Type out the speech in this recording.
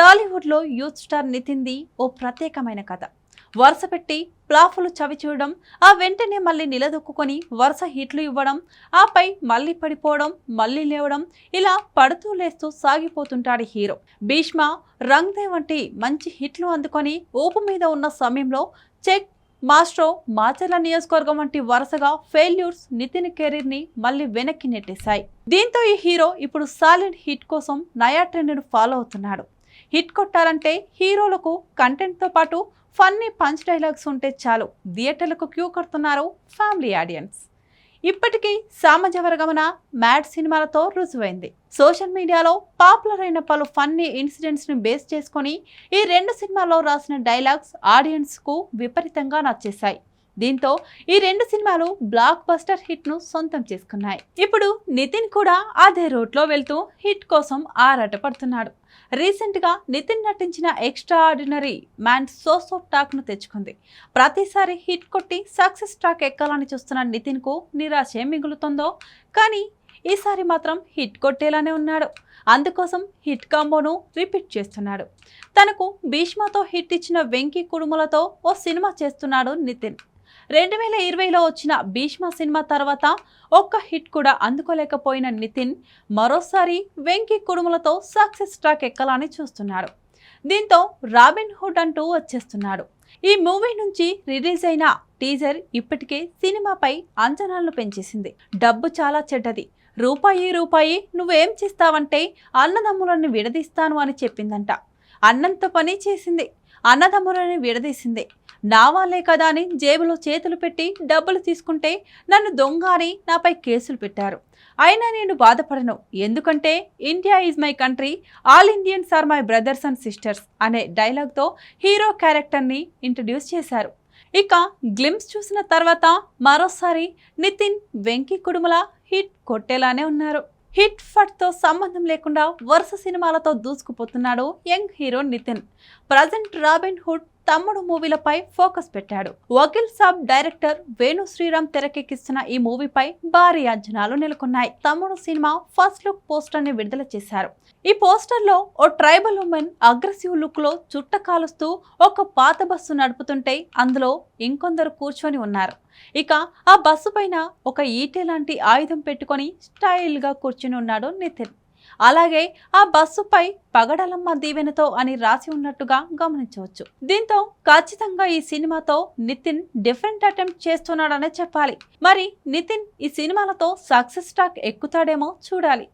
టాలీవుడ్లో youth star నితిన్ది ఓ ప్రత్యేకమైన కథ. వరుస పెట్టి ప్లాఫులు చవి చూడడం ఆ వెంటనే మళ్ళీ నిలదొక్కుని వరుస హిట్లు ఇవ్వడం ఆపై మళ్ళీ పడిపోవడం మళ్ళీ లేవడం ఇలా పడుతూ లేస్తూ సాగిపోతుంటాడు హీరో. భీష్మ రంగ్ దే వంటి మంచి హిట్లు అందుకొని ఊపు మీద ఉన్న సమయంలో చెక్ మాస్ట్రో మాచర్ల నియోజకవర్గం వంటి వరుసగా ఫెయిల్యూర్స్ నితిన్ కెరీర్ని మళ్ళీ వెనక్కి నెట్టేశాయి. దీంతో ఈ హీరో ఇప్పుడు సాలిడ్ హిట్ కోసం నయా ట్రెండ్ను ఫాలో అవుతున్నాడు. హిట్ కొట్టాలంటే హీరోలకు కంటెంట్తో పాటు ఫన్నీ పంచ్ డైలాగ్స్ ఉంటే చాలు. థియేటర్లకు క్యూ కడుతున్నారు ఫ్యామిలీ ఆడియన్స్. ఇప్పటికీ సామాజ వర్గమన మ్యాడ్ సినిమాలతో రుజువైంది. సోషల్ మీడియాలో పాపులర్ అయిన పలు ఫన్నీ ఇన్సిడెంట్స్ని బేస్ చేసుకొని ఈ రెండు సినిమాల్లో రాసిన డైలాగ్స్ ఆడియన్స్కు విపరీతంగా నచ్చేశాయి. దీంతో ఈ రెండు సినిమాలు బ్లాక్ బస్టర్ హిట్ను సొంతం చేసుకున్నాయి. ఇప్పుడు నితిన్ కూడా అదే రోడ్లో వెళ్తూ హిట్ కోసం ఆరాటపడుతున్నాడు రీసెంట్గా నితిన్ నటించిన extra ordinary man so so టాక్ను తెచ్చుకుంది. ప్రతిసారి హిట్ కొట్టి సక్సెస్ ట్రాక్ ఎక్కాలని చూస్తున్న నితిన్కు నిరాశ ఏం మిగులుతుందో కానీ ఈసారి మాత్రం హిట్ కొట్టేలానే ఉన్నాడు. అందుకోసం హిట్ కాంబోను రిపీట్ చేస్తున్నాడు. తనకు భీష్మతో హిట్ ఇచ్చిన వెంకీ కుడుములతో ఓ సినిమా చేస్తున్నాడు నితిన్. రెండు వేల ఇరవైలో వచ్చిన భీష్మ సినిమా తర్వాత ఒక్క హిట్ కూడా అందుకోలేకపోయిన నితిన్ మరోసారి వెంకీ కుడుములతో సక్సెస్ ట్రాక్ ఎక్కాలని చూస్తున్నాడు. దీంతో రాబిన్ హుడ్ అంటూ వచ్చేస్తున్నాడు. ఈ మూవీ నుంచి రిలీజ్ అయిన టీజర్ ఇప్పటికే సినిమాపై అంచనాలను పెంచేసింది. డబ్బు చాలా చెడ్డది. రూపాయి రూపాయి నువ్వేం చేస్తావంటే అన్నదమ్ములను విడదీస్తాను అని చెప్పిందంట. అన్నంత పని చేసింది. అన్నదమ్ములని విడదీసింది. నా వాళ్ళే కదా అని జేబులో చేతులు పెట్టి డబ్బులు తీసుకుంటే నన్ను దొంగ అని నాపై కేసులు పెట్టారు. అయినా నేను బాధపడను. ఎందుకంటే India is my country all Indians are my brothers and sisters అనే డైలాగ్తో హీరో క్యారెక్టర్ని ఇంట్రడ్యూస్ చేశారు. ఇక గ్లిమ్స్ చూసిన తర్వాత మరోసారి నితిన్ వెంకీ కుడుముల హిట్ కొట్టేలానే ఉన్నారు. హిట్ ఫట్తో సంబంధం లేకుండా వరుస సినిమాలతో దూసుకుపోతున్నాడు young hero Nithiin. Present Robin Hood Thammudu మూవీలపై focus పెట్టాడు. వకీల్ సాబ్ డైరెక్టర్ వేణు శ్రీరామ్ తెరకెక్కిస్తున్న ఈ మూవీపై భారీ అంచనాలు నెలకొన్నాయి. తమ్ముడు సినిమా ఫస్ట్ లుక్ పోస్టర్ని విడుదల చేశారు. ఈ పోస్టర్లో ఓ ట్రైబల్ ఉమెన్ అగ్రెసివ్ లుక్లో చుట్ట కాలుస్తూ ఒక పాత బస్సు నడుపుతుంటే అందులో ఇంకొందరు కూర్చొని ఉన్నారు. ఇక ఆ బస్సు పైన ఒక ఈటె లాంటి ఆయుధం పెట్టుకొని స్టైల్గా కూర్చుని ఉన్నాడు నితిన్. అలాగే ఆ బస్సుపై పగడలమ్మ దీవెనతో అని రాసి ఉన్నట్టుగా గమనించవచ్చు. దీంతో ఖచ్చితంగా ఈ సినిమాతో నితిన్ డిఫరెంట్ అటెంప్ట్ చేస్తున్నాడనే చెప్పాలి. మరి నితిన్ ఈ సినిమాలతో సక్సెస్ టాక్ ఎక్కుతాడేమో చూడాలి.